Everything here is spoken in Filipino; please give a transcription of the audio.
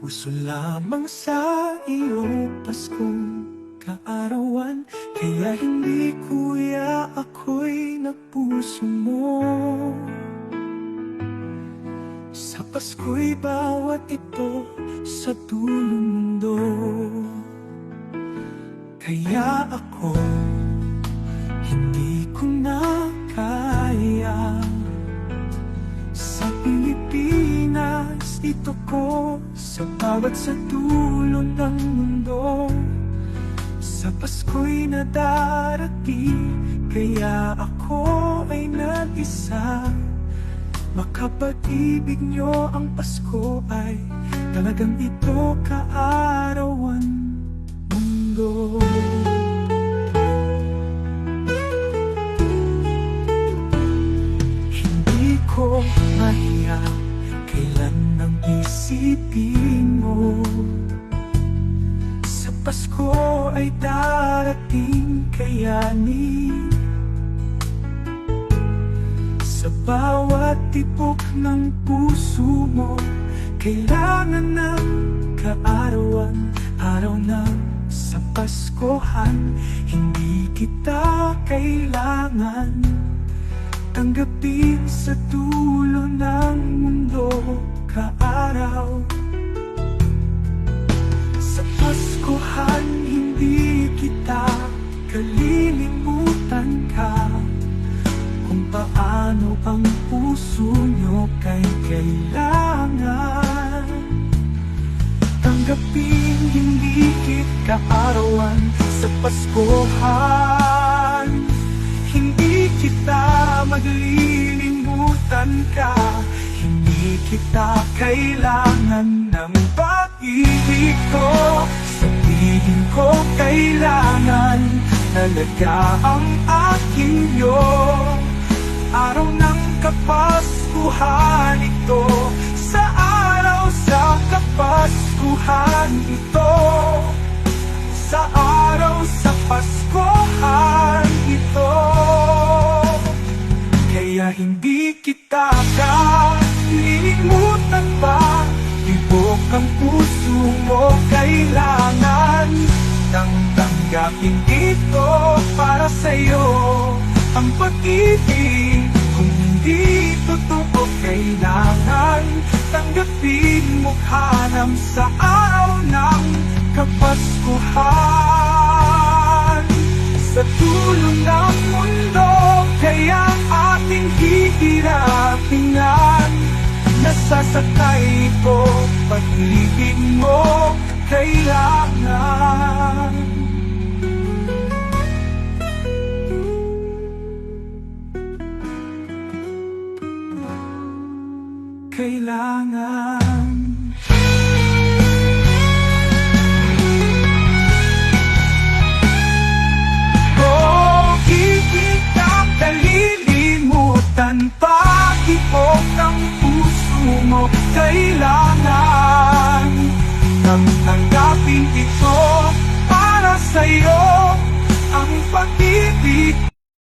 puso lamang sa iyong Paskong kaarawan. Kaya hindi kuya ako'y nagpuso mo. Sa Pasko'y bawat ito sa dulong mundo. Kaya ako hindi ko na Pilipinas ito ko Sa bawat sa dulo ng mundo. Sa Pasko'y nadarating Kaya ako ay nag-isa. Makapag-ibig nyo ang Pasko ay Talagang ito kaarawan isipin mo. Sa Pasko ay darating kayanin Sa bawat tibok ng puso mo Kailangan ng kaarawan. Araw ng sa Paskohan Hindi kita kailangan Tanggapin sa dulo ng mundo kaaraw Sa Paskohan hindi kita kalilimutan ka. Kung paano ang puso nyo kay kailangan. Tanggapin hindi kita kaarawan sa Paskohan. Hindi kita maglilimutan ka Kita kailangan ng pag-ibig ko. Sabihin ko kailangan Talaga ang aking iyo. Araw ng Kapaskuhan ito Sa araw sa Kapaskuhan ito. Sa araw sa Paskohan ito. Kaya hindi kita kalilimutan ang puso mo kailangan Tang tanggapin ito para sa'yo. Ang pag-ibig kung hindi totoo kailangan Tanggapin mo hanam sa araw ng Kapaskuhan Nasasakay ko Pag-ibig mo kailangan. Kailangan